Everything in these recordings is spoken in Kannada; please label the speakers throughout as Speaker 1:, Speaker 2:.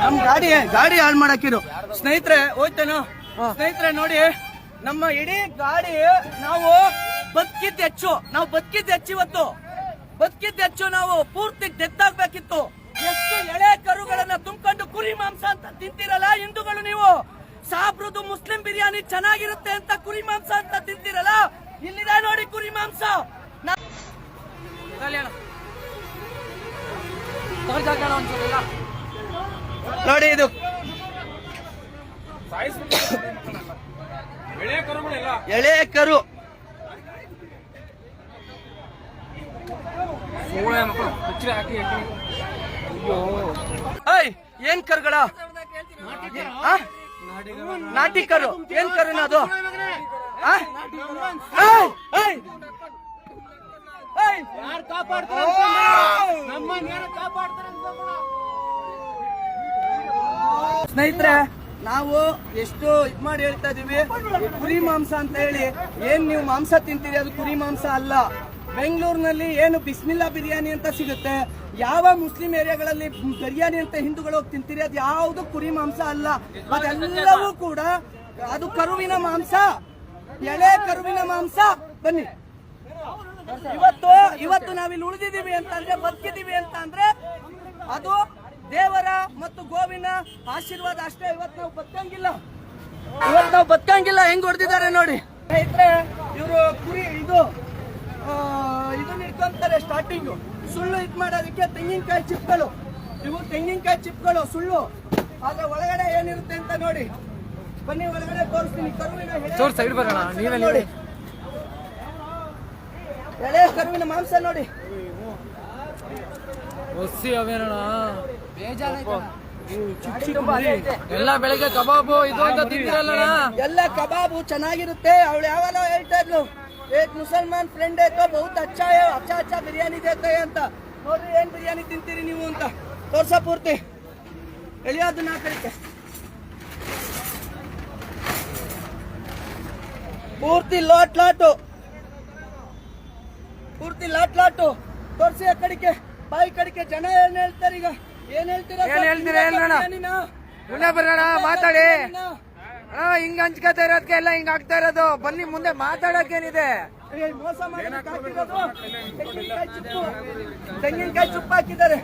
Speaker 1: ನಮ್ ಗಾಡಿ ಗಾಡಿ ಹಾಳು ಮಾಡಾಕಿರು ಸ್ನೇಹಿತರೆ ಹೋಯ್ತೇನೋ? ಸ್ನೇಹಿತರೆ ನೋಡಿ ನಮ್ಮ ಇಡೀ ಗಾಡಿ ನಾವು ಬದುಕಿದ್ ಹೆಚ್ಚು. ನಾವು ಬದುಕಿದ್ ಹೆಚ್ಚು ಇವತ್ತು. ಬದುಕಿದ್ ಹೆಚ್ಚು ನಾವು ಪೂರ್ತಿ ಡೆತ್ ಆಗ್ಬೇಕಿತ್ತು. ಎಷ್ಟು ಎಳೆ ಕರುಗಳನ್ನ ತುಂಬಿಕೊಂಡು ಕುರಿ ಮಾಂಸ ಅಂತ ತಿಂತಿರಲ್ಲ ಹಿಂದೂಗಳು ನೀವು? ಸಾಬ್ರದು ಮುಸ್ಲಿಂ ಬಿರಿಯಾನಿ ಚೆನ್ನಾಗಿರುತ್ತೆ ಅಂತ ಕುರಿ ಮಾಂಸ ಅಂತ ತಿಂತಿರಲ್ಲ? ಇಲ್ಲಿದೆ ನೋಡಿ ಕುರಿ ಮಾಂಸ. ನೋಡಿ ಇದು. ಎಳೆ ಕರು. ಏಯ್ ಏನ್ ಕರುಗಳ? ನಾಟಿ ಕರು. ಏನ್ ಕರುನ ಅದು ಏಯ್! ಏಯ್! ಸ್ನೇಹಿತರೆ ನಾವು ಎಷ್ಟು ಇದ್ ಮಾಡಿ ಹೇಳ್ತಾ ಇದೀವಿ ಕುರಿ ಮಾಂಸ ಅಂತ ಹೇಳಿ. ಏನ್ ನೀವು ಮಾಂಸ ತಿಂತೀರಿ? ಅದು ಕುರಿ ಮಾಂಸ ಅಲ್ಲ. ಬೆಂಗಳೂರಿನಲ್ಲಿ ಏನು ಬಿಸ್ಮಿಲ್ಲಾ ಬಿರಿಯಾನಿ ಅಂತ ಸಿಗುತ್ತೆ. ಯಾವ ಮುಸ್ಲಿಂ ಏರಿಯಾಗಳಲ್ಲಿ ಬಿರಿಯಾನಿ ಅಂತ ಹಿಂದೂಗಳು ಹೋಗಿ ತಿಂತೀರಿ? ಅದು ಯಾವುದು ಕುರಿ ಮಾಂಸ ಅಲ್ಲ. ಅದೆಲ್ಲವೂ ಕೂಡ ಅದು ಕರುವಿನ ಮಾಂಸ. ಎಳೆ ಕರುವಿನ ಮಾಂಸ. ಬನ್ನಿ. ಇವತ್ತು ಇವತ್ತು ನಾವಿಲ್ಲಿ ಉಳಿದಿದ್ದೀವಿ ಅಂತ ಅಂದ್ರೆ ಬದುಕಿದೀವಿ ಅಂತ ಅಂದ್ರೆ ಅದು ದೇವರ ಮತ್ತು ಗೋವಿನ ಆಶೀರ್ವಾದ ಅಷ್ಟೇ. ಇವತ್ತು ನಾವು ಬದುಕಂಗಿಲ್ಲ. ಇವತ್ತು ನಾವು ಬದುಕಂಗಿಲ್ಲ. ಹೆಂಗ್ ಹೊಡೆದಿದ್ದಾರೆ ನೋಡಿ. ಸ್ನೇಹಿತರೆ ಇವರು ಕುರಿ ಇದು ಇದನ್ನ ಇಟ್ಕೊಂತಾರೆ ಸ್ಟಾರ್ಟಿಂಗ್ ಸುಳ್ಳು ಇದು ಮಾಡೋದಕ್ಕೆ ತೆಂಗಿನಕಾಯಿ ಚಿಪ್ಗಳು. ಇವು ತೆಂಗಿನಕಾಯಿ ಚಿಪ್ಗಳು ಸುಳ್ಳು. ಆದ್ರೆ ಒಳಗಡೆ ಏನಿರುತ್ತೆ ಅಂತ ನೋಡಿ. ಬನ್ನಿ ಒಳಗಡೆ ತೋರಿಸ್ತೀನಿ. ಕರುವಿನ ಹೇಳಿ
Speaker 2: ಸೈಡ್ ಬರೋಣ. ನೀವೇ
Speaker 1: ನೋಡಿ. ಎಳೆ ಕರುವಿನ ಮಾಂಸ ನೋಡಿ.
Speaker 2: ಎಲ್ಲ ಬೆಳಿಗ್ಗೆ ಕಬಾಬು ಇದು ಅಂತ ತಿಂದಿರಲ್ಲಣ್ಣ?
Speaker 1: ಎಲ್ಲ ಕಬಾಬು ಚೆನ್ನಾಗಿರುತ್ತೆ. ಅವಳು ಯಾವಾಗ ಹೇಳ್ತಾ ಇದ್ಲು ಏಕ್ ಮುಸಲ್ಮಾನ್ ಫ್ರೆಂಡ್ ಐತೋ ಬಹುತ್ ಅಚ್ಚಾ ಅಚ್ಚ ಅಚ್ಚ ಬಿರಿಯಾನಿ ದೇತೆ ಅಂತ. ನೋಡ್ರಿ ಏನ್ ಬಿರಿಯಾನಿ ತಿಂತೀರಿ ನೀವು ಅಂತ. ತೋರ್ಸ ಪೂರ್ತಿ. ಎಳಿಯೋದು ನಾಲ್ಕಕ್ಕೆ ಪೂರ್ತಿ ಲೋಟ್ ಲಾಟು. ಪೂರ್ತಿ ಲಾಟ್ ಲಾಟು. ತೋರ್ಸಿ ಆ ಕಡೆಗೆ ಬಾಯಿ ಕಡಿಕೆ ಜನ ಏನ್ ಹೇಳ್ತಾರೆ ಈಗ? ಏನ್ ಹೇಳ್ತೀರಾ
Speaker 2: ಏನ್ ಹೇಳ್ತೀರಾ?
Speaker 1: ಹೇಳೋಣ?
Speaker 2: ಮುಂದೆ ಬರೋಣ ಮಾತಾಡಿ. ಹಾ ಹಿಂಗ ಹಂಚ್ಕೋತಾ ಇರೋದಕ್ಕೆ ಎಲ್ಲ ಹಿಂಗ ಆಗ್ತಾ ಇರೋದು. ಬನ್ನಿ ಮುಂದೆ ಮಾತಾಡೋಕೇನಿದೆ
Speaker 1: ಏನಿದೆ? ಮೋಸ ಮಾಡಿ ತೆಂಗಿನಕಾಯಿ ಚುಪ್ಪ. ಹಾಕಿದ್ದಾರೆ.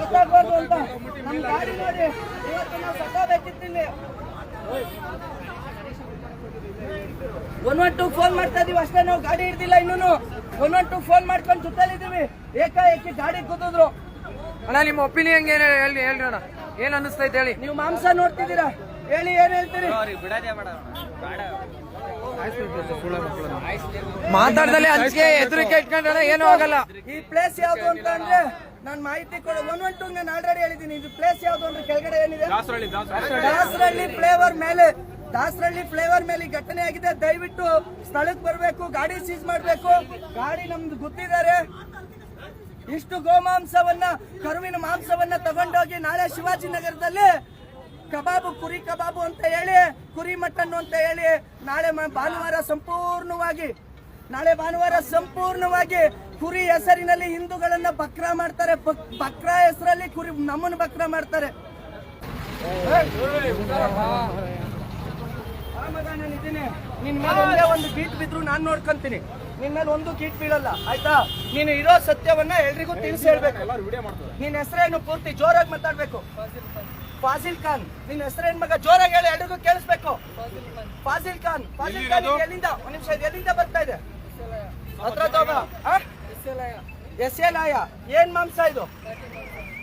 Speaker 1: ಗೊತ್ತಾಗ್ಬಾರ್ದು ಅಂತ. ನಮ್ ಗಾಡಿ ನೋಡಿ ಇವತ್ತು ನಾವು ಒನ್ ಒನ್ ಟು ಫೋನ್ ಮಾಡ್ತಾ ಇದೀವಿ ಅಷ್ಟೇ ನಾವು ಗಾಡಿ ಹಿಡ್ದಿಲ್ಲ ಇನ್ನೂ ಒನ್ ಒನ್ ಟು ಫೋನ್ ಮಾಡ್ಕೊಂಡು ಸುತ್ತಲಿದ್ದೀವಿ ಏಕಾಏಕಿ ಗಾಡಿ ಕೂತಿದ್ರು
Speaker 2: ಅಣ್ಣ ನಿಮ್ಮ ಒಪಿನಿಯನ್ ಏನ್ ಹೇಳಿ ಹೇಳ್ರಿ ಅಣ್ಣ. ಏನ್ ಅನಿಸ್ತೈತೆ ಹೇಳಿ.
Speaker 1: ನೀವು ಮಾಂಸ ನೋಡ್ತಿದ್ದೀರಾ? ಹೇಳಿ ಏನ್ ಹೇಳ್ತೀರಿ?
Speaker 2: ಮಾತಾಡ್ದಲ್ಲೇ ಹಂಚಿಕೆ ಎದುರಿಕೆ ಇಟ್ಕೊಂಡ್ರೆ ಏನೂ ಆಗಲ್ಲ.
Speaker 1: ಈ ಪ್ಲೇಸ್ ಯಾವ್ದು ಅಂತ ಅಂದ್ರೆ ನಾನು ಮಾಹಿತಿ ಕೊಡ. ಒನ್ ಒನ್ ಟು ನಾನು ಆಲ್ರೆಡಿ ಹೇಳಿದ್ದೀನಿ. ಇದು ಪ್ಲೇಸ್ ಯಾವ್ದು ಅಂದ್ರೆ ಕೆಳಗಡೆ ಏನಿದೆ? ದಾಸರಳ್ಳಿ ಫ್ಲೇವರ್ ಮೇಲೆ. ದಾಸರಳ್ಳಿ ಫ್ಲೇವರ್ ಮೇಲೆ ಘಟನೆ ಆಗಿದೆ. ದಯವಿಟ್ಟು ಸ್ಥಳಕ್ಕೆ ಬರಬೇಕು, ಗಾಡಿ ಸೀಸ್ ಮಾಡಬೇಕು. ಗಾಡಿ ನಮ್ದು ಗೊತ್ತಿದ್ದಾರೆ. ಇಷ್ಟು ಗೋಮಾಂಸವನ್ನ, ಕರುವಿನ ಮಾಂಸವನ್ನ ತಗೊಂಡೋಗಿ ನಾಳೆ ಶಿವಾಜಿನಗರದಲ್ಲಿ ಕಬಾಬು, ಕುರಿ ಕಬಾಬು ಅಂತ ಹೇಳಿ, ಕುರಿ ಮಟನ್ ಅಂತ ಹೇಳಿ ನಾಳೆ ಭಾನುವಾರ ಸಂಪೂರ್ಣವಾಗಿ, ನಾಳೆ ಭಾನುವಾರ ಸಂಪೂರ್ಣವಾಗಿ ಕುರಿ ಹೆಸರಿನಲ್ಲಿ ಹಿಂದೂಗಳನ್ನ ಬಕ್ರ ಮಾಡ್ತಾರೆ. ಬಕ್- ಬಕ್ರ ಹೆಸರಲ್ಲಿ ಕುರಿ, ನಮ್ಮನ್ನು ಬಕ್ರ ಮಾಡ್ತಾರೆ. ಮಗ ನಾನು ಮೇಲೆ ಒಂದೇ ಒಂದು ಕೀಟ್ ಬಿದ್ರು ನಾನು ನೋಡ್ಕೊಂತೀನಿ. ನಿನ್ ಮೇಲೆ ಒಂದು ಗೀಟ್ ಬೀಳಲ್ಲ ಆಯ್ತಾ? ನೀನು ಇರೋ ಸತ್ಯವನ್ನ ಎಲ್ರಿಗೂ ತಿಳಿಸಿ ಹೇಳ್ಬೇಕು. ನಿನ್ನ ಹೆಸರೇನು ಪೂರ್ತಿ? ಜೋರಾಗಿ ಮಾತಾಡ್ಬೇಕು. ಫಾಸಿಲ್ ಖಾನ್. ನಿನ್ನ ಹೆಸರೇನ್ ಮಗ? ಜೋರಾಗಿ ಹೇಳಿ ಎಲ್ರಿಗೂ ಕೇಳಿಸ್ಬೇಕು. ಫಾಸಿಲ್ ಖಾನ್ ಫಾಸಿಲ್ ಖಾನ್ ಎಲ್ಲಿಂದ? ಒಂದ್ ನಿಮಿಷ ಎಲ್ಲಿಂದ ಬರ್ತಾ ಇದೆ? ಹತ್ರ ತಗೋ. ಆ? ಎಸ್ ಎಲ್ ಆಯ ಏನ್ ಮಾಂಸ ಇದು?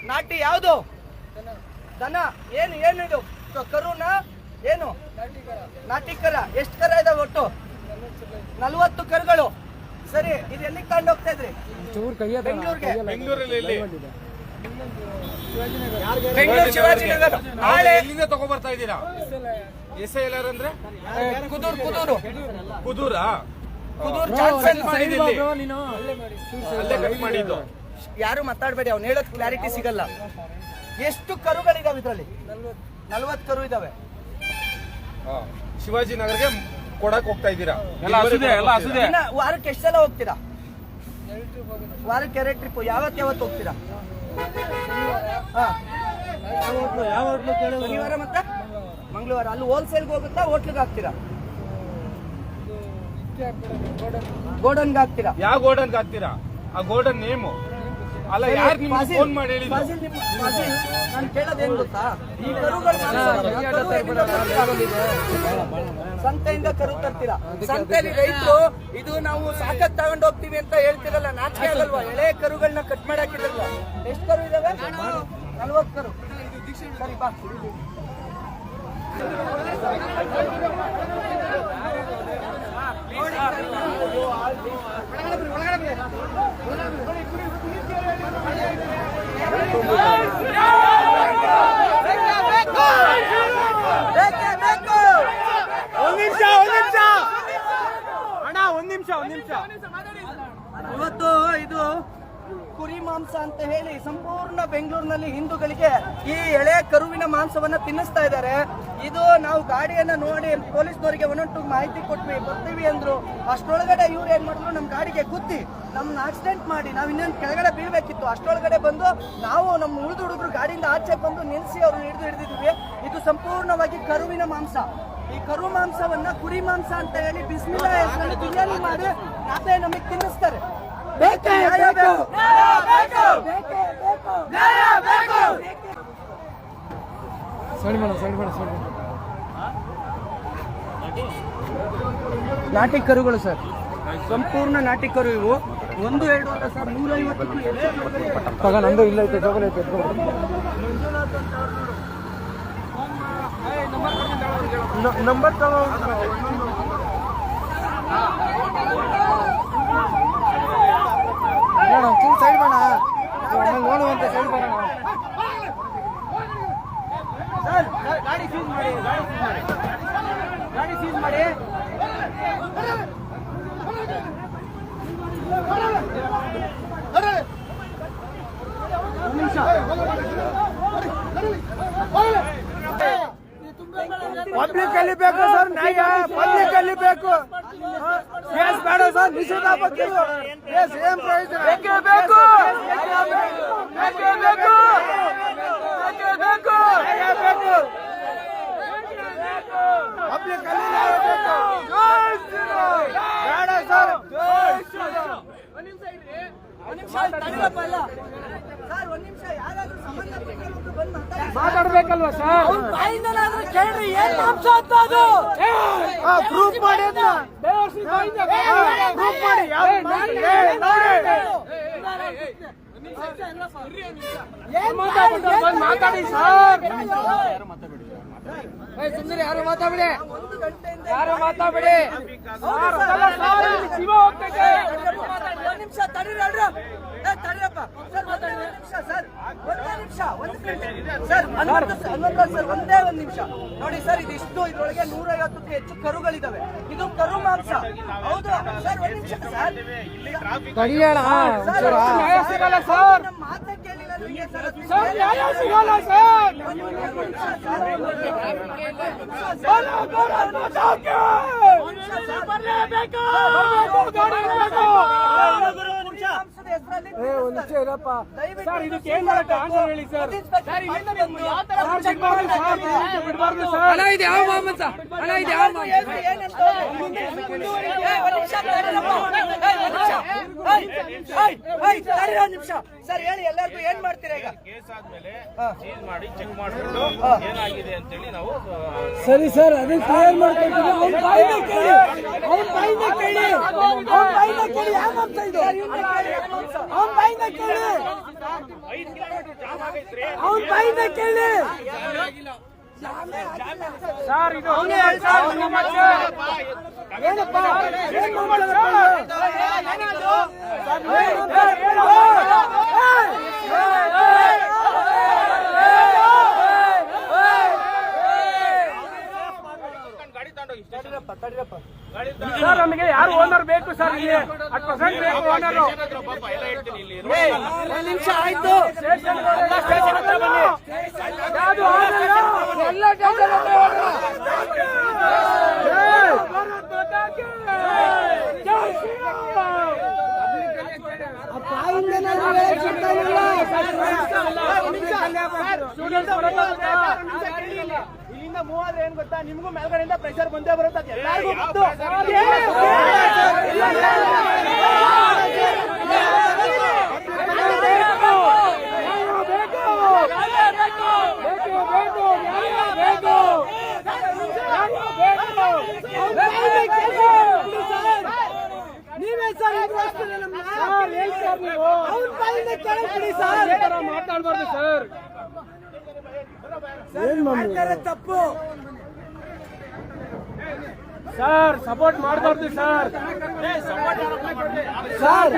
Speaker 1: ನಾಟಿ ಯಾವುದು? ದನ. ಏನು ಏನು ಇದು? ಕ- ಕರುನ? ಏನು? ನಾಟಿ ಕರ. ಎಷ್ಟು ಕರ ಇದಾವೆ ಒಟ್ಟು? ನಲ್ವತ್ತು ಕರುಗಳು. ಸರಿ ಇದು ಎಲ್ಲಿ ತಗೊಂಡು ಹೋಗ್ತಾ ಇದ್ರಿ? ಬೆಂಗಳೂರಿಗೆ. ಬೆಂಗಳೂರು ಶಿವಾಜಿನಗರ ನಾಳೆ
Speaker 3: ಎಲ್ಲಿಂದ ತಗೊಬರ್ತಾ ಇದ್ದೀರಾ? ಎಸ್ ಐ ಎಲ್ ಆರ್ ಅಂದ್ರೆ?
Speaker 1: ಕುದೂರು ಕುದೂರು.
Speaker 3: ಕುದೂರಾ?
Speaker 1: ಕುದೂರ್
Speaker 3: ಇಲ್ಲಿ. ಅಲ್ಲೇ ಕಟ್ ಮಾಡಿದ್ದು.
Speaker 1: ಯಾರು ಮಾತಾಡಬೇಡಿ ಅವ್ನು ಹೇಳೋದ್ ಕ್ಲಾರಿಟಿ ಸಿಗಲ್ಲ. ಎಷ್ಟು ಕರುಗಳಿದಾವೆ ಇದರಲ್ಲಿ? ನಲ್ವತ್ತು ಕರು ಇದಾವೆ.
Speaker 3: ಶಿವಾಜಿನಗರ್ಗೆ ಕೊಡಕ್ ಹೋಗ್ತಾ ಇದ್ದೀರಾ?
Speaker 4: ಎಲ್ಲ ಹಸುದೆ ಎಲ್ಲ ಹಸುದೆ.
Speaker 1: ಇನ್ನ ವಾರಕ್ಕೆ ಎಷ್ಟು ಸಲ ಹೋಗ್ತೀರಾ? ವಾರಕ್ಕೆ ಎರಡು ಟ್ರಿಪ್ ಯಾವತ್ತು ಯಾವತ್ತು ಹೋಗ್ತೀರಾ? ಹಾ. ಶನಿವಾರ ಮತ್ತೆ ಮಂಗಳವಾರ. ಅಲ್ಲಿ ಹೋಲ್ಸೇಲ್ಗೆ ಹೋಗುತ್ತಾ ಹೋಟ್ಲಿಗೆ ಹಾಕ್ತೀರಾ? ಗೋಡನ್ಗೆ ಹಾಕ್ತೀರಾ?
Speaker 3: ಯಾವ ಗೋಡನ್ಗೆ ಹಾಕ್ತೀರಾ? ಆ ಗೋಡನ್ ನೇಮು ಅಲ್ಲ ಯಾರು ನಿಮ್ಗೆ ಫೋನ್ ಮಾಡಿ ಹೇಳಿದ್ರು
Speaker 1: ನಿಮ್ಮ- ನಾನು ಕೇಳೋದೇನ್ ಗೊತ್ತಾ? ಈ ಕರುಗಳು ಸಂತೆಯಿಂದ ಕರು ತರ್ತೀರಾ? ಸಂತೆಯಲ್ಲಿ ರೈತರು ಇದು ನಾವು ಸಾಕತ್ ತಗೊಂಡ್ ಹೋಗ್ತೀವಿ ಅಂತ ಹೇಳ್ತಿರಲ್ಲ ನಾಚಿಕೆ ಆಗಲ್ವಾ? ಎಳೆ ಕರುಗಳನ್ನ ಕಟ್ ಮಾಡಾಕಿದ್ರಲ್ವಾ ಎಷ್ಟು ಕರು ಇದಾವೆ? ನಲ್ವತ್ತು ಕರು. ಸರಿ ಬಾ. ಬೇಕೇ ಒಳಗಡೆ
Speaker 3: ಒಂದ್ ನಿಮಿಷ ಒಂದ್ ನಿಮಿಷ ಅಣ್ಣ ಒಂದ್ ನಿಮಿಷ ಒಂದ್ ನಿಮಿಷ
Speaker 1: ಇವತ್ತು ಇದು ಕುರಿ ಮಾಂಸ ಅಂತ ಹೇಳಿ ಸಂಪೂರ್ಣ ಬೆಂಗಳೂರಿನಲ್ಲಿ ಹಿಂದೂಗಳಿಗೆ ಈ ಎಳೆ ಕರುವಿನ ಮಾಂಸವನ್ನ ತಿನ್ನಿಸ್ತಾ ಇದ್ದಾರೆ. ಇದು ನಾವು ಗಾಡಿಯನ್ನ ನೋಡಿ ಪೊಲೀಸ್ನವರಿಗೆ ಒಂದೊಂದು ಮಾಹಿತಿ ಕೊಟ್ವಿ ಬರ್ತೀವಿ ಅಂದ್ರು ಅಷ್ಟೊಳಗಡೆ ಇವ್ರು ಏನ್ ಮಾಡಿದ್ರು ನಮ್ ಗಾಡಿಗೆ ಕುತ್ತಿ ನಮ್ನ ಆಕ್ಸಿಡೆಂಟ್ ಮಾಡಿ ನಾವ್ ಇನ್ನೊಂದು ಕೆಳಗಡೆ ಬೀಳ್ಬೇಕಿತ್ತು ಅಷ್ಟೊಳಗಡೆ ಬಂದು ನಾವು ನಮ್ಮ ಉಳಿದು ಹುಡುಗರು ಗಾಡಿಯಿಂದ ಆಚೆ ಬಂದು ನಿಲ್ಸಿ ಅವ್ರನ್ನ ಹಿಡಿದು ಹಿಡಿದಿದ್ವಿ. ಇದು ಸಂಪೂರ್ಣವಾಗಿ ಕರುವಿನ ಮಾಂಸ. ಈ ಕರು ಮಾಂಸವನ್ನ ಕುರಿ ಮಾಂಸ ಅಂತ ಹೇಳಿ ಬಿಸಿಲ ಬಿರಿಯಾನಿ ಮಾಡಿ ಅದೇ ನಮಗೆ ತಿನ್ನಿಸ್ತಾರೆ. ಬೇಕು ಸರಿ ಮೇಡಮ್ ಸರಿ ಬೇಕು ನಾಟಿ ಕರುಗಳು ಸರ್. ಸಂಪೂರ್ಣ ನಾಟಿ ಕರು ಇವು. ಒಂದು ಎರಡು ಅಲ್ಲ ಸರ್ ನೂರೈವತ್ತು
Speaker 2: ನಂದು ಇಲ್ಲ ಐತೆ ತಗೊಳೈತೆ
Speaker 1: ನಂಬರ್ ತಗೋ.
Speaker 2: ಸೈಡ್ ಮಾಡೋಣ ನೋಡುವಂತ ಸೈಡ್ ಬರೋಣ.
Speaker 1: ಸರ್ ಸರ್, ಗಾಡಿ ಸೀಸ್ ಮಾಡಿ ಗಾಡಿ ಸೀಸ್ ಮಾಡಿ. ಗಾಡಿ ಸೀಸ್ ಮಾಡಿ.
Speaker 2: ಪಬ್ಲಿಕ್ ಅಲ್ಲಿ ಬೇಕು ಸರ್ ನ್ಯಾಯ ಪಬ್ಲಿಕ್ ಅಲ್ಲಿ ಬೇಕು ಕೇಸ್ ಬೇಡ ಸರ್ ನಿಷೇಧ ಬಗ್ಗೆ ಕೇಸ್ ಏನ್ ಪ್ರಯೋಜನ ಬೇಕೇ ಬೇಕು ಬೇಕೇ ಬೇಕು ಬೇಕೇ ಬೇಕು ನ್ಯಾಯ ಬೇಕು ಪಬ್ಲಿಕ್ ಅಲ್ಲಿ. ಬೇಡ ಸರ್ ಜೈ ಶ್ರೀರಾಮ್.
Speaker 1: ಒಂದ್ ನಿಮಿಷ ತಡಿಯಪ್ಪ ಎಲ್ಲ. ಸರ್ ಒಂದ್ ನಿಮಿಷ ಯಾರಾದ್ರೂ ಸಂಬಂಧಪಟ್ಟವ್ರು ಬಂದು ಮಾತಾಡಿ
Speaker 2: ಮಾತಾಡ್ಬೇಕಲ್ವಾ ಸರ್
Speaker 1: ಬಾಯಿಂದನಾದ್ರೂ ಕೇಳ್ರಿ ಏನ್ ಮಾಂಸ ಅಂತ ಅದು
Speaker 2: ಪ್ರೂಫ್ ಮಾಡಿ ಅದನ್ನ ಪ್ರೂಫ್ ಮಾಡಿ ಯಾವ್ದು ಮಾಂಸ? ಏ, ನೋಡಿ. ಮಾತಾಡಿ ಸರ್ ಸುಂದರಿ ಯಾರು ಮಾತಾಡಿ
Speaker 1: ಒಂದು ಗಂಟೆಯಿಂದ
Speaker 2: ಯಾರು? ಮಾತಾಡಿ
Speaker 1: ಒಂದ್ ನಿಮಿಷ ತಡೀರಿ ತಡೀರಪ್ಪ. ಸರ್ ಒಂದೇ ನಿಮಿಷ ಸರ್. ಒಂದೇ ನಿಮಿಷ ಒಂದ್ ಸರ್ ಹನ್ನೊಂದು ಸ- ಹನ್ನೊಂದು ಸರ್ ಒಂದೇ ಒಂದ್ ನಿಮಿಷ. ನೋಡಿ ಸರ್ ಇದಿಷ್ಟು ಇದ್ರೊಳಗೆ ನೂರೈವತ್ತಕ್ಕೂ ಹೆಚ್ಚು ಕರುಗಳಿದಾವೆ. ಇದು ಕರು ಮಾಂಸ. ಹೌದು ಸರ್ ಒಂದ್ ನಿಮಿಷ ಸರ್.
Speaker 2: ತಡಿಯೋಣ
Speaker 1: ಸರ್,
Speaker 2: ಸರ್ ನ್ಯಾಯ ಸಿಗಲ್ಲ ಸರ್. ಬರಲೇಬೇಕು ಒಂದ್ ನಿಮಿಷ ಇರಪ್ಪ ಸರ್ ಇದಕ್ಕೆ ಏನ್ ಆನ್ಸರ್ ಹೇಳಿ ಸರ್
Speaker 1: ಸರ್ ಇಲ್ಲಿಂದ ಬಂದು ಯಾವ ಮಾಮನ್
Speaker 2: ಸರ್ ಹಣ ಇದೆ ಬಿಡ್ಬಾರ್ದು ಯಾವ ಮಾಮನ್ ಇದು
Speaker 1: ನಿಮಿಷ ಸರ್ ಹೇಳಿ ಎಲ್ಲರಿಗೂ ಏನ್ ಮಾಡ್ತೀರಾ ಈಗ
Speaker 3: ಕೇಸ್ ಆದ್ಮೇಲೆ. ಸೀಲ್ ಮಾಡಿ ಚೆಕ್ ಮಾಡ್ಬಿಟ್ಟು ಏನಾಗಿದೆ ಅಂತೇಳಿ ನಾವು
Speaker 2: ಸರಿ ಸರ್ ಅದಕ್ಕೆ ಕ್ಲಿಯರ್ ಮಾಡ್ಕೊಳ್ತೀವಿ ಅವ್ನ ಬಾಯಿಂದ ಕೇಳಿ ಅವ್ನ ಬಾಯಿಂದ ಕೇಳಿ ಅವ್ನ ಬಾಯಿನ ಕೇಳಿ ಯಾವ ಮಾಂಸ ಇದು ಅವ್ನ ಕೇಳಿ
Speaker 3: 5 ಕಿಲೋಮೀಟರ್ ಜಾಮ್ ಆಗೈತ್ರಿ
Speaker 2: ಅವ್ನ ಬಾಯಿನ ಕೇಳಿ ಸರ್ ಇದು
Speaker 1: ತಡಿರಪ್ಪ ತಡೀರಪ್ಪ.
Speaker 2: ಸರ್ ನಮಗೆ ಯಾರು ಓನರ್ ಬೇಕು ಸರ್ ಇಲ್ಲಿ ಹತ್ತು ಬೇಕು ಓನರ್
Speaker 1: ನಿಮಿಷ ಆಯ್ತು.
Speaker 2: ಯಾವುದು ಎಲ್ಲ
Speaker 3: ಸ್ಟೂಡೆಂಟ್ಸ್ ಇಲ್ಲಿಂದ ಮೂವ್ ಆದ್ರೆ ಏನ್ ಗೊತ್ತಾ ನಿಮ್ಗೂ ಮೇಲ್ಗಡೆಯಿಂದ ಪ್ರೆಷರ್ ಬಂದೇ ಬರುತ್ತೆ ಎಲ್ಲರಿಗೂ
Speaker 2: ಮಾತಾಡ್ಬಾರ್ದು ಸರ್ ಏನ್ ಮಾಡ್ತಾರೆ ತಪ್ಪು. ಸರ್ ಸಪೋರ್ಟ್ ಮಾಡಬಾರ್ದು ಸರ್. ಸರ್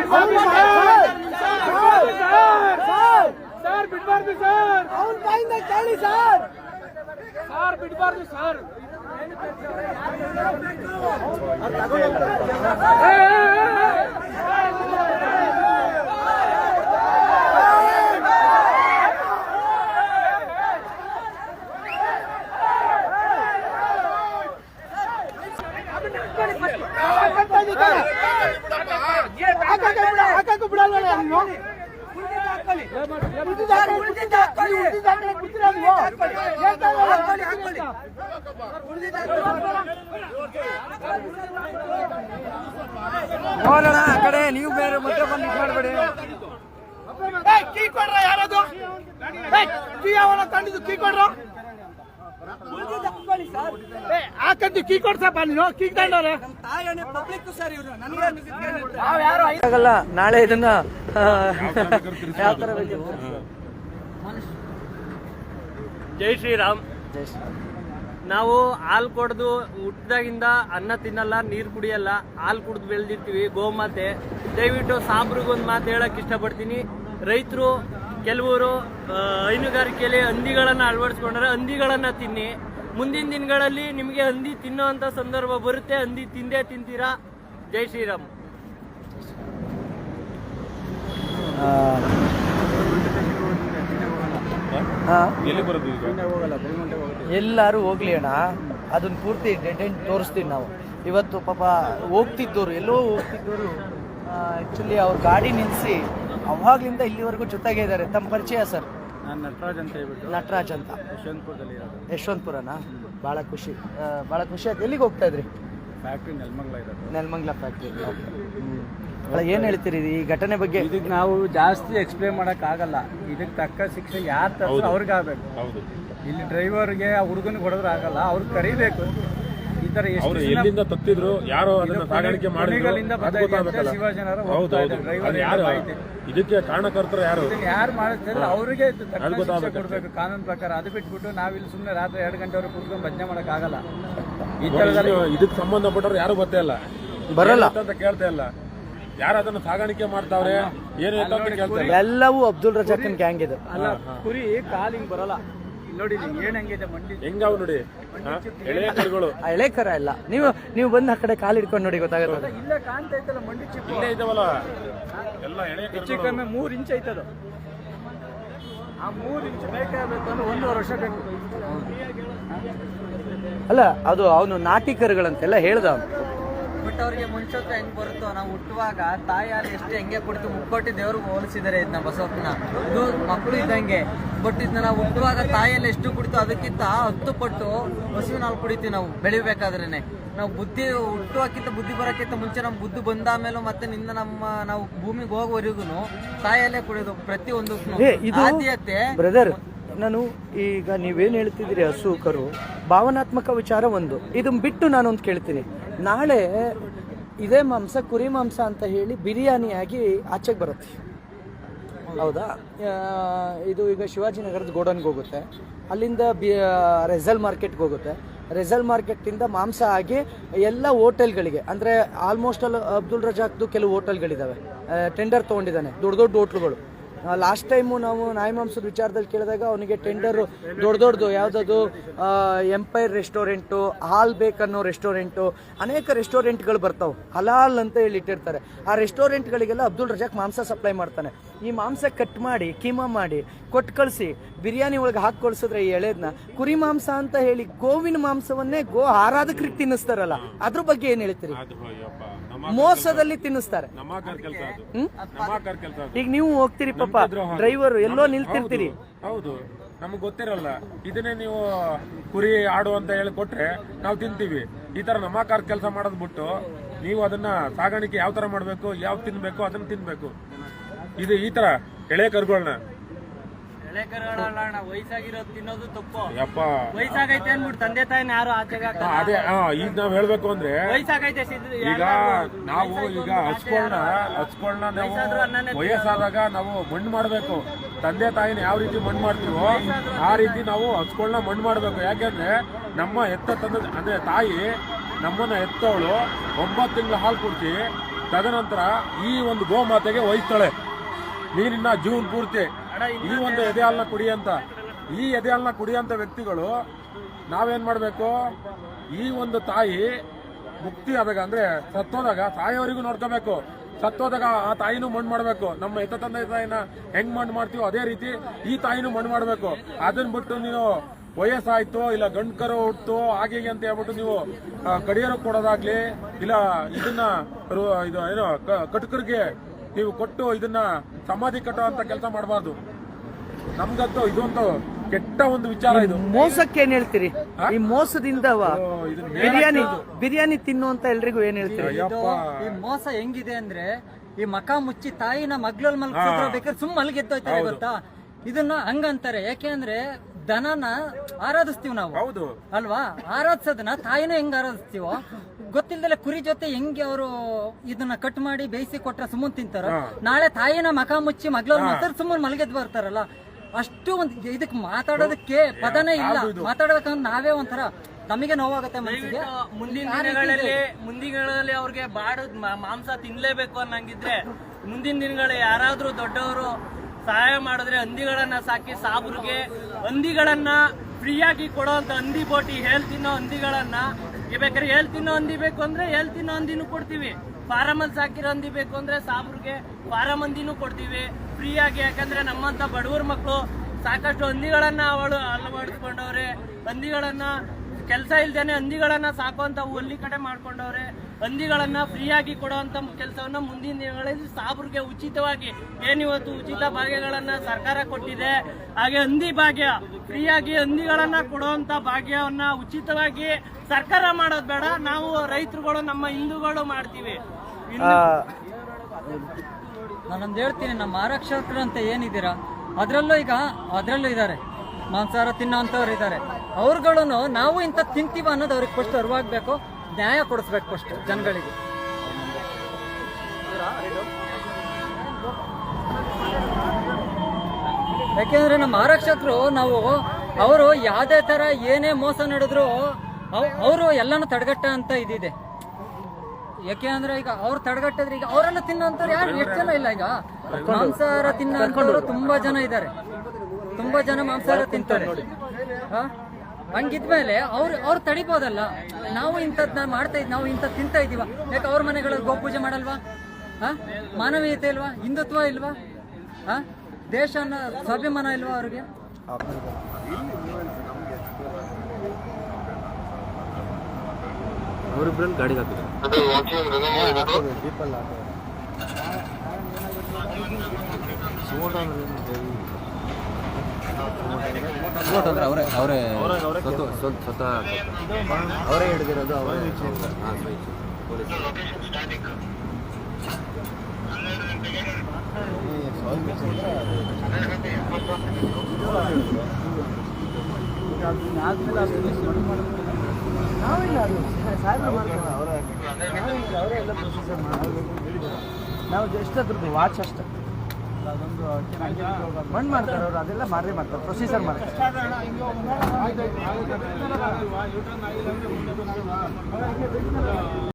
Speaker 2: ಸರ್ ಬಿಡ್ಬಾರ್ದು ಸರ್. ಅವ್ನ ಬಾಯಿಂದ ಕೇಳಿ ಸರ್. ಸರ್ ಬಿಡ್ಬಾರ್ದು ಸರ್.
Speaker 1: ನೋಡೋಣ ಆ ಕಡೆ ನೀವು ಬೇರೆ ಮತ್ತೆ ಬಂದು ಇದು ಮಾಡಬೇಡಿ.
Speaker 2: ಕೀ ಕೊಡ್ರ ಯಾರದು? ಕೀ ಯಾವನ ತಂದಿದ್ದು? ಕೀ ಕೊಡ್ರ? ಹಾಕದ್ದು ಕೀ ಕೊಡ್ಸಪ್ಪ ನೀನು ಕೀ ತಗೊಂಡವ್ರೆ
Speaker 1: ಆಗಲ್ಲ ನಾಳೆ ಇದನ್ನ ಯಾವ ತರ ಬೇಕು
Speaker 4: ಜೈ ಶ್ರೀರಾಮ್. ನಾವು ಹಾಲು ಕೊಡ್ದು ಹುಟ್ಟಿದಾಗಿಂದ ಅನ್ನ ತಿನ್ನಲ್ಲ ನೀರು ಕುಡಿಯಲ್ಲ ಹಾಲು ಕುಡ್ದು ಬೆಳೆದಿರ್ತೀವಿ ಗೋಮಾತೆ. ದಯವಿಟ್ಟು ಸಾಬ್ರಿಗೊಂದು ಮಾತು ಹೇಳಕ್ ಇಷ್ಟಪಡ್ತೀನಿ. ರೈತರು ಕೆಲವರು ಹೈನುಗಾರಿಕೆಯಲ್ಲಿ ಹಂದಿಗಳನ್ನು ಅಳವಡಿಸ್ಕೊಂಡ್ರೆ ಹಂದಿಗಳನ್ನು ತಿನ್ನಿ. ಮುಂದಿನ ದಿನಗಳಲ್ಲಿ ನಿಮಗೆ ಹಂದಿ ತಿನ್ನುವಂಥ ಸಂದರ್ಭ ಬರುತ್ತೆ. ಹಂದಿ ತಿಂದೇ ತಿಂತೀರಾ? ಜೈ ಶ್ರೀರಾಮ್.
Speaker 1: ಎಲ್ಲರೂ ಹೋಗ್ಲಿ ಅಣ್ಣ. ಅದನ್ನ ಪೂರ್ತಿ ಡೆಡ್ ತೋರಿಸ್ತೀವಿ ನಾವು. ಇವತ್ತು ಪಾಪ ಹೋಗ್ತಿದ್ದವರು ಎಲ್ಲೋ ಹೋಗ್ತಿದ್ದವರು ಆಕ್ಚುಲಿ ಅವ್ರ ಗಾಡಿ ನಿಲ್ಲಿಸಿ ಅವಾಗ್ಲಿಂದ ಇಲ್ಲಿವರೆಗೂ ಜೊತೆಗೆ ಇದ್ದಾರೆ. ತಮ್ಮ ಪರಿಚಯ ಸರ್.
Speaker 3: ನಾನು ನಟರಾಜ್ ಅಂತ ಹೇಳ್ಬಿಟ್ಟು
Speaker 1: ನಟರಾಜ್ ಅಂತ.
Speaker 3: ಯಶವಂತಪುರದಲ್ಲಿ ಇರೋದು.
Speaker 1: ಯಶವಂತಪುರನಾ? ಭಾಳ ಖುಷಿ. ಬಹಳ ಭಾಳ ಖುಷಿ ಆಯ್ತು. ಎಲ್ಲಿಗೆ ಹೋಗ್ತಾ ಇದ್ರಿ?
Speaker 3: ಫ್ಯಾಕ್ಟ್ರಿ ನೆಲಮಂಗ್ಲ ಇರೋದು.
Speaker 1: ನೆಲಮಂಗ್ಲ ಫ್ಯಾಕ್ಟ್ರಿ ಏನು ಹೇಳ್ತೀರಿ ಈ ಘಟನೆ ಬಗ್ಗೆ?
Speaker 3: ಇದಕ್ಕೆ ನಾವು ಜಾಸ್ತಿ ಎಕ್ಸ್ಪ್ಲೇನ್ ಮಾಡಕ್ ಆಗಲ್ಲ. ಇದಕ್ಕೆ ತಕ್ಕ ಶಿಕ್ಷೆ ಯಾರು ತಪ್ಪು ಅವ್ರಿಗೆ ಆಗಬೇಕು ಇಲ್ಲಿ ಡ್ರೈವರ್ಗೆ ಆ ಹುಡುಗನಿಗೆ ಹೊಡೆದ್ರೆ ಆಗಲ್ಲ. ಅವ್ರಿಗೆ ಕರಿಬೇಕು.
Speaker 5: ಅವ್ರು ಎಲ್ಲಿಂದ ತತ್ತಿದ್ರು ಯಾರು ಅದನ್ನ ಸಾಗಾಣಿಕೆ ಮಾಡಿದ್ರು. ಇದಕ್ಕೆ ಕಾರಣಕರ್ತರು ಯಾರು?
Speaker 3: ಯಾರು ಮಾಡಿಸ್ತಾರಲ್ಲ ಅವರಿಗೆ ಕೊಡ್ಬೇಕು ಕಾನೂನು ಪ್ರಕಾರ. ಅದು ಬಿಟ್ಬಿಟ್ಟು ನಾವಿಲ್ಲಿ ಸುಮ್ಮನೆ ರಾತ್ರಿ ಎರಡು ಗಂಟೆವರೆಗೆ ಕುತ್ಕೊಂಡು ಭಜನೆ ಮಾಡಕ್ ಆಗಲ್ಲ ಈ
Speaker 5: ತರ ಇದಕ್ಕೆ ಸಂಬಂಧಪಟ್ಟವ್ರು ಯಾರು ಗೊತ್ತೇ ಇಲ್ಲ.
Speaker 1: ಬರಲ್ಲ.
Speaker 5: ಅಂತ ಕೇಳ್ತಾ ಇಲ್ಲ. ಯಾರು ಅದನ್ನ ಸಾಗಾಣಿಕೆ ಮಾಡ್ತಾವ್ರೆ? ಏನು
Speaker 1: ಎಲ್ಲವೂ ಅಬ್ದುಲ್ ರಜಾಕನ್ ಗ್ಯಾಂಗ್ ಇದು.
Speaker 3: ಅಲ್ಲ ಕುರಿ ಕಾಲಿಂಗ್ ಬರಲ್ಲ. ನೋಡಿ ಇಲ್ಲಿ ಏನ್ ಹೆಂಗಿದೆ? ಮಂಡಿ
Speaker 5: ಹೆಂಗಾವ್ ನೋಡಿ? ಹಾ? ಕರುಗಳು.
Speaker 1: ಆ ಎಳೆ ಕರ ಇಲ್ಲ. ನೀವು ನೀವು ಬಂದು ಆ ಕಡೆ ಕಾಲು ಹಿಡ್ಕೊಂಡು ನೋಡಿ ಗೊತ್ತಾಗುತ್ತೆ
Speaker 3: ಇಲ್ಲ ಕಾಣ್ತಾ ಐತಲ್ಲ ಮಂಡಿ ಚಿಪ್ಪು
Speaker 5: ಇಲ್ಲೇ ಇದಾವಲ್ಲ ಎಲ್ಲ ಎಳೆಯ
Speaker 3: ಹೆಚ್ಚು ಕಮ್ಮಿ ಮೂರ್ ಇಂಚ್ ಐತದು ಆ ಮೂರು ಇಂಚ್ ಬೇಕಾಗಬೇಕು ಅಂದ್ರೆ ಒಂದೂವರೆ ವರ್ಷ ಬೇಕು.
Speaker 1: ಅಲ್ಲ ಅದು ಅವನು ನಾಟಿ ಕರುಗಳಂತೆಲ್ಲ ಹೇಳ್ದ ಅವ್ನು.
Speaker 6: ಬಟ್ ಅವ್ರಿಗೆ ಮುಂಚೋತ್ರ ಹೆಂಗ್ ಬರುತ್ತೋ ನಾವು ಹುಟ್ಟುವಾಗ ತಾಯಿ ಹಾಲು ಎಷ್ಟು ಹೆಂಗೆ ಕೊಡ್ತು ಮುಕ್ಕೊಟ್ಟಿ ದೇವ್ರಿಗೆ ಹೋಲಿಸಿದ್ದಾರೆ ಇದನ್ನ ಬಸವಪ್ಪನ. ಇದು ಮಕ್ಕಳು ಇದ್ದಂಗೆ. ಬಟ್ ಇದನ್ನ ನಾವು ಹುಟ್ಟುವಾಗ ತಾಯಿಯಲ್ಲಿ ಎಷ್ಟು ಕುಡಿತು ಅದಕ್ಕಿಂತ ಹತ್ತು ಪಟ್ಟು ಹಸುವಿನ ಹಾಲು ಕುಡಿತೀವಿ ನಾವು ಬೆಳಿಬೇಕಾದ್ರೇನೆ. ನಾವು ಬುದ್ಧಿ ಹುಟ್ಟುವಕ್ಕಿಂತ ಬುದ್ಧಿ ಬರೋಕ್ಕಿಂತ ಮುಂಚೆ ನಮ್ಮ ಬುದ್ಧಿ ಬಂದಾಮೇಲೂ ಮತ್ತೆ ನಿಂದ ನಮ್ಮ ನಾವು ಭೂಮಿಗೆ ಹೋಗೋವರೆಗೂ ತಾಯಿಯಲ್ಲೇ ಕುಡಿಯೋದು ಪ್ರತಿಯೊಂದು ಆದ್ಯತೆ.
Speaker 1: ಬ್ರದರ್ ನಾನು ಈಗ ನೀವೇನು ಹೇಳ್ತಿದ್ದೀರಿ ಹಸು ಕರು ಭಾವನಾತ್ಮಕ ವಿಚಾರ ಒಂದು. ಇದನ್ನ ಬಿಟ್ಟು ನಾನೊಂದು ಕೇಳ್ತೀನಿ. ನಾಳೆ ಇದೇ ಮಾಂಸ, ಕುರಿ ಮಾಂಸ ಅಂತ ಹೇಳಿ ಬಿರಿಯಾನಿಯಾಗಿ ಆಚೆಗೆ ಬರುತ್ತೆ. ಹೌದಾ? ಇದು ಈಗ ಶಿವಾಜಿನಗರದ ಗೋಡನ್ಗೆ ಹೋಗುತ್ತೆ. ಅಲ್ಲಿಂದ ಬಿ ರೆಸಲ್ ಮಾರ್ಕೆಟ್ಗೆ ಹೋಗುತ್ತೆ. ರೆಸಲ್ ಮಾರ್ಕೆಟಿಂದ ಮಾಂಸ ಆಗಿ ಎಲ್ಲ ಹೋಟೆಲ್ಗಳಿಗೆ, ಅಂದರೆ ಆಲ್ಮೋಸ್ಟ್ ಅಲ್ಲಿ ಅಬ್ದುಲ್ ರಜಾಕ್ದು ಕೆಲವು ಹೋಟೆಲ್ಗಳಿದ್ದಾವೆ ಟೆಂಡರ್ ತೊಗೊಂಡಿದ್ದಾನೆ. ದೊಡ್ಡ ದೊಡ್ಡ ಹೋಟ್ಲುಗಳು. ಲಾಸ್ಟ್ ಟೈಮು ನಾವು ನಾಯಿ ಮಾಂಸದ ವಿಚಾರದಲ್ಲಿ ಕೇಳಿದಾಗ ಅವನಿಗೆ ಟೆಂಡರು ದೊಡ್ಡ ದೊಡ್ಡದು ಯಾವುದದು ಎಂಪೈರ್ ರೆಸ್ಟೋರೆಂಟು ಹಾಲ್ ಬೇಕನ್ನೋ ರೆಸ್ಟೋರೆಂಟು ಅನೇಕ ರೆಸ್ಟೋರೆಂಟ್ಗಳು ಬರ್ತಾವೆ. ಹಲಾಲ್ ಅಂತ ಹೇಳಿ ಇಟ್ಟಿರ್ತಾರೆ. ಆ ರೆಸ್ಟೋರೆಂಟ್ಗಳಿಗೆಲ್ಲ ಅಬ್ದುಲ್ ರಜಾಕ್ ಮಾಂಸ ಸಪ್ಲೈ ಮಾಡ್ತಾನೆ. ಈ ಮಾಂಸ ಕಟ್ ಮಾಡಿ, ಕೀಮಾ ಮಾಡಿ ಕೊಟ್ಟು ಕಳಿಸಿ, ಬಿರಿಯಾನಿ ಒಳಗೆ ಹಾಕಿ ಕಳಿಸಿದ್ರೆ ಈ ಎಳೆದನ್ನ ಕುರಿ ಮಾಂಸ ಅಂತ ಹೇಳಿ ಗೋವಿನ ಮಾಂಸವನ್ನೇ ಗೋ ಆರಾಧಕರಿಗೆ ತಿನ್ನಿಸ್ತಾರಲ್ಲ, ಅದ್ರ ಬಗ್ಗೆ ಏನು ಹೇಳ್ತೀರಿ? ಮೋಸದಲ್ಲಿ ತಿನ್ನಿಸ್ತಾರೆ.
Speaker 5: ನಮಾಕರ್ ಕೆಲಸ ಅದು.
Speaker 1: ಹ್ಮ್?
Speaker 5: ನಮಾಕರ್ ಕೆಲಸ ಅದು.
Speaker 1: ಈಗ ನೀವು ಹೋಗ್ತೀರಿ ಪಾಪ ಡ್ರೈವರ್ ಎಲ್ಲೋ ನಿಲ್ತಿರ್ತೀರಿ.
Speaker 5: ಹೌದು ನಮ್ಗೆ ಗೊತ್ತಿರಲ್ಲ. ಇದನ್ನೇ ನೀವು ಕುರಿ ಆಡು ಅಂತ ಹೇಳಿ ಕೊಟ್ರೆ ನಾವು ತಿಂತೀವಿ. ಈ ತರ ಕಾರ್ ಕೆಲಸ ಮಾಡೋದ್ ಬಿಟ್ಟು ನೀವು ಅದನ್ನ ಸಾಗಾಣಿಕೆ ಯಾವ ತರ ಮಾಡಬೇಕು ಯಾವ ತಿನ್ಬೇಕು ಅದನ್ನ ತಿನ್ಬೇಕು. ಇದು ಈ ತರ ಎಳೆ ಕರುಗಳನ್ನ
Speaker 4: ವಯಸ್ಸಾಗಿರೋದು ತಿನ್ನೋದು ತಪ್ಪು.
Speaker 5: ಯಪ್ಪ.
Speaker 4: ವಯಸ್ಸಾಗೈತೆ ಅಂದ್ಬಿಟ್ಟು ತಂದೆ ತಾಯಿನ ಯಾರು ಆಚೆಗೆ.
Speaker 5: ಅದೇ ಹಾ, ಈಗ ನಾವ್ ಹೇಳ್ಬೇಕು ಅಂದ್ರೆ
Speaker 4: ವಯಸ್ಸಾಗೈತೆ
Speaker 5: ಈಗ ನಾವು ಈಗ
Speaker 4: ಹಚ್ಕೊಳ್ಳ
Speaker 5: ಹಚ್ಕೊಳ್ನ ನಾವು ವಯಸ್ಸಾದಾಗ ನಾವು ಮಣ್ಣು ಮಾಡಬೇಕು. ತಂದೆ ತಾಯಿನ ಯಾವ ರೀತಿ ಮಣ್ಣು ಮಾಡ್ತೀವೋ ಆ ರೀತಿ ನಾವು ಹಚ್ಕೊಳ್ಳ ಮಣ್ಣು ಮಾಡಬೇಕು. ಯಾಕೆಂದ್ರೆ ನಮ್ಮ ಎತ್ತ ತಂದೆ ಅಂದ್ರೆ ತಾಯಿ ನಮ್ಮನ್ನ ಎತ್ತವಳು ಒಂಬತ್ತು ತಿಂಗಳ ಹಾಲು ಕುಡಿಸಿ ತದನಂತರ ಈ ಒಂದು ಗೋಮಾತೆಗೆ ವಹಿಸ್ತಾಳೆ ನೀರಿನ ಜೀವನ ಪೂರ್ತಿ. ಈ ಒಂದು ಎದೆ ಕುಡಿಯಂತ ಈ ಎದೆ ಕುಡಿಯಂತ ವ್ಯಕ್ತಿಗಳು ನಾವೇನ್ ಮಾಡ್ಬೇಕು? ಈ ಒಂದು ತಾಯಿ ಮುಕ್ತಿ ಆದಾಗ, ಅಂದ್ರೆ ಸತ್ತೋದಾಗ ತಾಯಿಯವರಿಗೂ ನೋಡ್ಕೋಬೇಕು. ಸತ್ತೋದಾಗ ಆ ತಾಯಿನೂ ಮಣ್ಣು ಮಾಡಬೇಕು. ನಮ್ಮ ಎತ್ತ ತಂದೆ ತಾಯಿನ ಹೆಂಗ್ ಮಣ್ಣು ಮಾಡ್ತೀವೋ ಅದೇ ರೀತಿ ಈ ತಾಯಿನೂ ಮಣ್ಣು ಮಾಡಬೇಕು. ಅದನ್ನ ಬಿಟ್ಟು ನೀವು ವಯಸ್ಸಾಯ್ತು, ಇಲ್ಲ ಗಂಡ್ಕರು ಹುಟ್ಟು ಹಾಗೆ ಅಂತ ಹೇಳ್ಬಿಟ್ಟು ನೀವು ಕಡಿಯರು ಕೊಡೋದಾಗ್ಲಿ, ಇಲ್ಲ ಇದನ್ನ ಇದು ಏನೋ ಕಟಕರಿಗೆ ನೀವು ಕೊಟ್ಟು ಇದನ್ನ ಸಮಾಧಿ ಕಟ್ಟೋ ಅಂತ ಕೆಲಸ ಮಾಡಬಾರ್ದು. ನಮ್ಗಂತೂ ಇದೊಂದು ಕೆಟ್ಟ ಒಂದು ವಿಚಾರ ಇದು.
Speaker 1: ಮೋಸಕ್ಕೆ ಏನ್ ಹೇಳ್ತೀರಿ ಈ ಮೋಸದಿಂದ ಬಿರಿಯಾನಿ ಬಿರಿಯಾನಿ ತಿನ್ನು ತಿನ್ನುವಂತ ಎಲ್ರಿಗೂ ಏನ್ ಹೇಳ್ತೀರಿ?
Speaker 6: ಈ ಮೋಸ ಹೆಂಗಿದೆ ಅಂದ್ರೆ ಈ ಮಕ ಮುಚ್ಚಿ ತಾಯಿನ ಮಗ್ಳಲ್ಲಿ ಮಲ್ಗಿಸಿದ್ರೆ ಬೇಕಾದ್ರೆ ಸುಮ್ ಮಲ್ಗೆದ್ದೋಯ್ತಾರೆ ಗೊತ್ತಾ? ಇದನ್ನ ಹಂಗಂತಾರೆ. ಯಾಕೆ ಅಂದ್ರೆ ದನನ ಆರಾಧಿಸ್ತೀವಿ ನಾವು.
Speaker 5: ಹೌದು.
Speaker 6: ಅಲ್ವಾ? ಆರಾಧಿಸೋದನ್ನ ತಾಯಿನ ಹೆಂಗ್ ಆರಾಧಿಸ್ತೀವೋ? ಗೊತ್ತಿಲ್ದಲೆ ಕುರಿ ಜೊತೆ ಹೆಂಗೆ ಅವರು ಇದನ್ನ ಕಟ್ ಮಾಡಿ ಬೇಯಿಸಿ ಕೊಟ್ರೆ ಸುಮ್ಮನ್ ತಿಂತಾರ? ನಾಳೆ ತಾಯಿನ ಮಕ ಮುಚ್ಚಿ ಮಗ್ಳಲ್ಲಿ ಮಾತ್ರ ಸುಮ್ಮನೆ ಮಲಗೆದ್ ಬರ್ತಾರಲ್ಲ. ಅಷ್ಟು ಒಂದು ಇದಕ್ಕೆ ಮಾತಾಡೋದಕ್ಕೆ ಪದನೇ ಇಲ್ಲ. ಮಾತಾಡಬೇಕಂದ್ರೆ ನಾವೇ ಒಂಥರ ನಮಗೆ ನೋವಾಗುತ್ತೆ ಮನಸ್ಸಿಗೆ
Speaker 4: ಮುಂದಿನ ದಿನಗಳಲ್ಲಿ ಮುಂದಿನ ದಿನಗಳಲ್ಲಿ ಅವ್ರಿಗೆ ಬಾಡ ಮಾಂಸ ತಿನ್ಲೇಬೇಕು ಅನ್ನಂಗಿದ್ರೆ ಮುಂದಿನ ದಿನಗಳ ಯಾರಾದ್ರೂ ದೊಡ್ಡವರು ಸಹಾಯ ಮಾಡಿದ್ರೆ ಹಂದಿಗಳನ್ನ ಸಾಕಿ ಸಾಬ್ರಿಗೆ ಹಂದಿಗಳನ್ನ ಫ್ರೀಯಾಗಿ ಕೊಡೋಂತ ಹಂದಿ ಬೋಟಿ ಹೇಳ್ತಿನ್ನೋ ಹಂದಿಗಳನ್ನ ಬೇಕಾದ್ರೆ ಹೇಳ್ತಿನ್ನೋ ಹಂದಿ ಬೇಕು ಅಂದ್ರೆ ಹೇಳ್ತಿನ್ನೋ ಹಂದಿನೂ ಕೊಡ್ತೀವಿ. ಫಾರಮಲ್ಲಿ ಸಾಕಿರೋ ಹಂದಿ ಬೇಕು ಅಂದ್ರೆ ಸಾಬ್ರಿಗೆ ಫಾರಮ್ ಹಂದಿನೂ ಕೊಡ್ತೀವಿ. ಫ್ರೀಯಾಗಿ, ಯಾಕಂದ್ರೆ ನಮ್ಮಂತ ಬಡವರ ಮಕ್ಕಳು ಸಾಕಷ್ಟು ಹಂದಿಗಳನ್ನ ಅವಳು ಅಳವಡಿಸ್ಕೊಂಡವ್ರೆ, ಹಂದಿಗಳನ್ನ ಕೆಲಸ ಇಲ್ದೇನೆ ಹಂದಿಗಳನ್ನ ಸಾಕುವಂತ ಒಲ್ಲಿ ಕಡೆ ಮಾಡ್ಕೊಂಡವ್ರೆ, ಹಂದಿಗಳನ್ನ ಫ್ರೀಯಾಗಿ ಕೊಡುವಂತ ಕೆಲಸವನ್ನ ಮುಂದಿನ ದಿನಗಳಲ್ಲಿ ಸಾಬ್ರಿಗೆ ಉಚಿತವಾಗಿ ಏನಿವತ್ತು ಉಚಿತ ಭಾಗ್ಯಗಳನ್ನ ಸರ್ಕಾರ ಕೊಟ್ಟಿದೆ, ಹಾಗೆ ಹಂದಿ ಭಾಗ್ಯ, ಫ್ರೀಯಾಗಿ ಹಂದಿಗಳನ್ನ ಕೊಡುವಂತ ಭಾಗ್ಯವನ್ನ ಉಚಿತವಾಗಿ ಸರ್ಕಾರ ಮಾಡೋದ್ ಬೇಡ, ನಾವು ರೈತರುಗಳು ನಮ್ಮ ಹಿಂದೂಗಳು ಮಾಡ್ತೀವಿ.
Speaker 6: ನಾನೊಂದು ಹೇಳ್ತೀನಿ, ನಮ್ಮ ಆರಕ್ಷಕರು ಅಂತ ಏನಿದ್ದೀರಾ? ಅದರಲ್ಲೂ ಈಗ, ಅದರಲ್ಲೂ ಇದ್ದಾರೆ. ಮಾಂಸಾಹಾರ ತಿನ್ನೋಂಥವ್ರು ಇದ್ದಾರೆ. ಅವ್ರುಗಳನ್ನು ನಾವು ಇಂಥ ತಿಂತೀವ ಅನ್ನೋದು ಅವ್ರಿಗೆ ಫಸ್ಟ್ ಅರಿವಾಗಬೇಕು, ನ್ಯಾಯ ಕೊಡಿಸ್ಬೇಕು ಫಸ್ಟ್ ಜನಗಳಿಗೆ. ಯಾಕೆಂದ್ರೆ ನಮ್ಮ ಆರಕ್ಷಕರು, ನಾವು ಅವರು ಯಾವುದೇ ತರ ಏನೇ ಮೋಸ ನಡೆದ್ರು ಅವರು ಎಲ್ಲಾನು ತಡೆಗಟ್ಟ ಅಂತ ಇದಿದೆ. ಯಾಕೆ ಅಂದ್ರೆ ಈಗ ಅವ್ರು ತಡೆಗಟ್ಟಿದ್ರೆ ಈಗ ಅವರೆಲ್ಲ ತಿನ್ನೋಂಥವ್ರು ಯಾರು? ಎಷ್ಟು ಜನ ಇಲ್ಲ ಈಗ? ಮಾಂಸಾಹಾರ ತಿನ್ನೋಂಥವ್ರು ತುಂಬಾ ಜನ ಇದ್ದಾರೆ. ತುಂಬಾ ಜನ ಮಾಂಸಾಹಾರ ತಿಂತಾರೆ? ಹಂಗಿದ್ಮೇಲೆ ಅವ್ರು ಅವ್ರು ತಡಿಬೋದಲ್ಲ. ನಾವು ಇಂಥದ್ನ ಮಾಡ್ತಾ ಇದ್, ನಾವು ಇಂಥದ್ದು ತಿಂತಾ ಇದೀವ ಯಾಕೆ ಅವ್ರ ಮನೆಗಳಲ್ಲಿ ಗೋಪೂಜೆ ಮಾಡಲ್ವಾ? ಹಾ? ಮಾನವೀಯತೆ ಇಲ್ವಾ? ಹಿಂದುತ್ವ ಇಲ್ವಾ? ಹಾ? ದೇಶ ಸ್ವಾಭಿಮಾನ ಇಲ್ವಾ ಅವ್ರಿಗೆ?
Speaker 7: ಅವರಿಬ್ಬರಲ್ಲಿ ಗಾಡಿಗೆ ಹಾಕಿದ್ರು. ಅಂದ್ರೆ ಅವರೇ ಅವರೇ ಸ್ವತಃ ಅವರೇ ಹಿಡಿದಿರೋದು ಅವರೇ ಹಾಂ ಪೊಲೀಸ್
Speaker 3: ಆದ್ಮೇಲೆ
Speaker 1: ನಾವು ಜಸ್ಟ್ ಅದ್ರದ್ದು ವಾಚ್ ಅಷ್ಟೇ. ಅದೊಂದು ಮಣ್ಣು ಮಾಡ್ತಾರೆ ಅವ್ರು ಅದೆಲ್ಲ ಮಾರಿ ಮಾಡ್ತಾರೆ ಪ್ರೊಸೀಜರ್ ಮಾಡ್ತಾರೆ